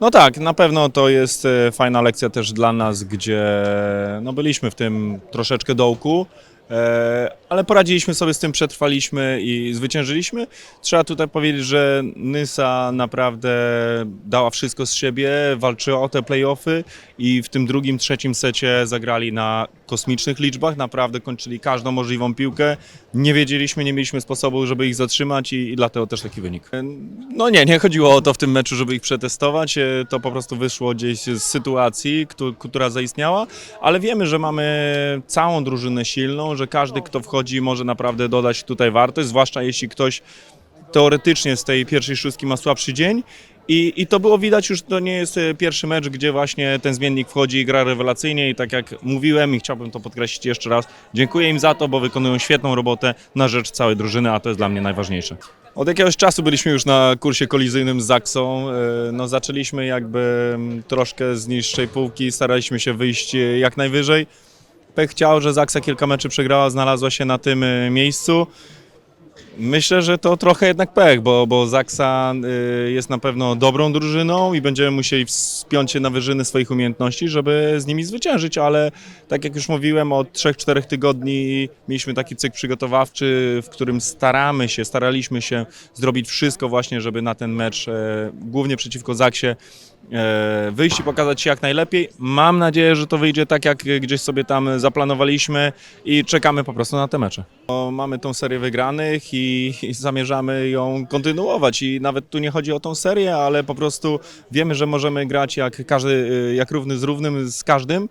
No tak, na pewno to jest e, fajna lekcja też dla nas, gdzie no byliśmy w tym troszeczkę dołku, e, ale poradziliśmy sobie z tym, przetrwaliśmy i zwyciężyliśmy. Trzeba tutaj powiedzieć, że Nysa naprawdę dała wszystko z siebie, walczyła o te playoffy i w tym drugim, trzecim secie zagrali na kosmicznych liczbach, naprawdę kończyli każdą możliwą piłkę. Nie wiedzieliśmy, nie mieliśmy sposobu, żeby ich zatrzymać i, i dlatego też taki wynik. No nie, nie chodziło o to w tym meczu, żeby ich przetestować. e, To po prostu wyszło gdzieś z sytuacji, któ- która zaistniała, ale wiemy, że mamy całą drużynę silną, że każdy, kto wchodzi, może naprawdę dodać tutaj wartość, zwłaszcza jeśli ktoś teoretycznie z tej pierwszej szóstki ma słabszy dzień. I, I to było widać już, to nie jest e, pierwszy mecz, gdzie właśnie ten zmiennik wchodzi i gra rewelacyjnie i tak jak mówiłem i chciałbym to podkreślić jeszcze raz, dziękuję im za to, bo wykonują świetną robotę na rzecz całej drużyny, a to jest dla mnie najważniejsze. Od jakiegoś czasu byliśmy już na kursie kolizyjnym z Zaksą. E, No, zaczęliśmy jakby mm, troszkę z niższej półki, staraliśmy się wyjść e, jak najwyżej. Pech chciał, że Zaksa kilka meczy przegrała, znalazła się na tym e, miejscu. Myślę, że to trochę jednak pech, bo, bo Zaksa y, jest na pewno dobrą drużyną i będziemy musieli wspiąć się na wyżyny swoich umiejętności, żeby z nimi zwyciężyć, ale tak jak już mówiłem, od 3-4 tygodni mieliśmy taki cykl przygotowawczy, w którym staramy się, staraliśmy się zrobić wszystko właśnie, żeby na ten mecz, e, głównie przeciwko Zaksie, wyjść i pokazać się jak najlepiej. Mam nadzieję, że to wyjdzie tak, jak gdzieś sobie tam zaplanowaliśmy i czekamy po prostu na te mecze. O, Mamy tą serię wygranych i, i zamierzamy ją kontynuować i nawet tu nie chodzi o tą serię, ale po prostu wiemy, że możemy grać jak każdy, y, jak równy z równym z każdym.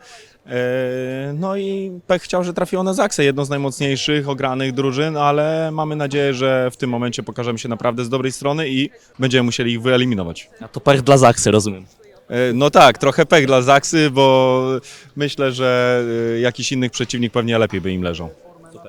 E, No i pech chciał, że trafiło na Zaksę, jedną z najmocniejszych ogranych drużyn, ale mamy nadzieję, że w tym momencie pokażemy się naprawdę z dobrej strony i będziemy musieli ich wyeliminować. A to pech dla Zaksy, rozumiem. E, No tak, trochę pech dla Zaksy, bo myślę, że e, jakiś inny przeciwnik pewnie lepiej by im leżał.